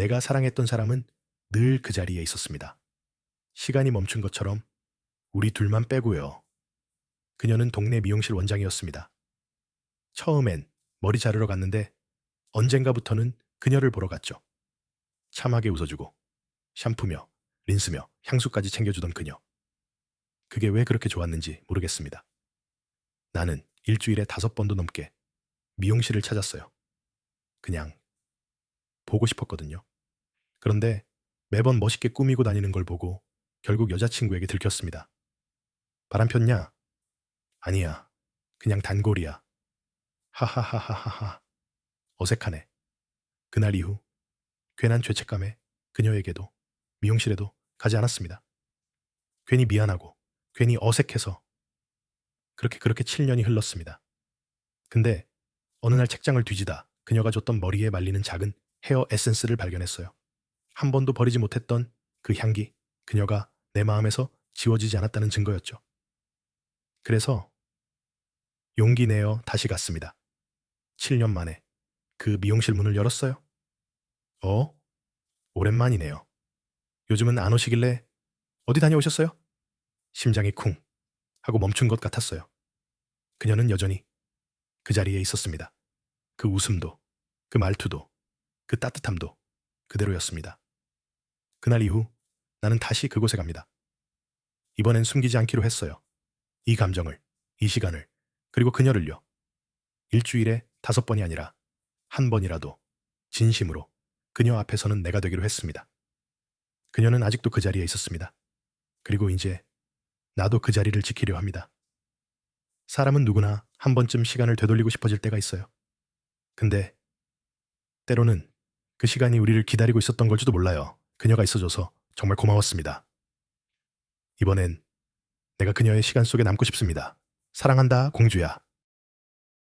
내가 사랑했던 사람은 늘 그 자리에 있었습니다. 시간이 멈춘 것처럼 우리 둘만 빼고요. 그녀는 동네 미용실 원장이었습니다. 처음엔 머리 자르러 갔는데 언젠가부터는 그녀를 보러 갔죠. 참하게 웃어주고 샴푸며 린스며 향수까지 챙겨주던 그녀. 그게 왜 그렇게 좋았는지 모르겠습니다. 나는 일주일에 다섯 번도 넘게 미용실을 찾았어요. 그냥 보고 싶었거든요. 그런데 매번 멋있게 꾸미고 다니는 걸 보고 결국 여자친구에게 들켰습니다. 바람 폈냐? 아니야. 그냥 단골이야. 하하하하하하. 어색하네. 그날 이후 괜한 죄책감에 그녀에게도 미용실에도 가지 않았습니다. 괜히 미안하고 괜히 어색해서 그렇게 그렇게 7년이 흘렀습니다. 근데 어느 날 책장을 뒤지다 그녀가 줬던 머리에 말리는 작은 헤어 에센스를 발견했어요. 한 번도 버리지 못했던 그 향기, 그녀가 내 마음에서 지워지지 않았다는 증거였죠. 그래서 용기 내어 다시 갔습니다. 7년 만에 그 미용실 문을 열었어요. 어? 오랜만이네요. 요즘은 안 오시길래 어디 다녀오셨어요? 심장이 쿵 하고 멈춘 것 같았어요. 그녀는 여전히 그 자리에 있었습니다. 그 웃음도, 그 말투도, 그 따뜻함도 그대로였습니다. 그날 이후 나는 다시 그곳에 갑니다. 이번엔 숨기지 않기로 했어요. 이 감정을, 이 시간을, 그리고 그녀를요. 일주일에 다섯 번이 아니라 한 번이라도 진심으로 그녀 앞에서는 내가 되기로 했습니다. 그녀는 아직도 그 자리에 있었습니다. 그리고 이제 나도 그 자리를 지키려 합니다. 사람은 누구나 한 번쯤 시간을 되돌리고 싶어질 때가 있어요. 근데 때로는 그 시간이 우리를 기다리고 있었던 걸지도 몰라요. 그녀가 있어줘서 정말 고마웠습니다. 이번엔 내가 그녀의 시간 속에 남고 싶습니다. 사랑한다, 공주야.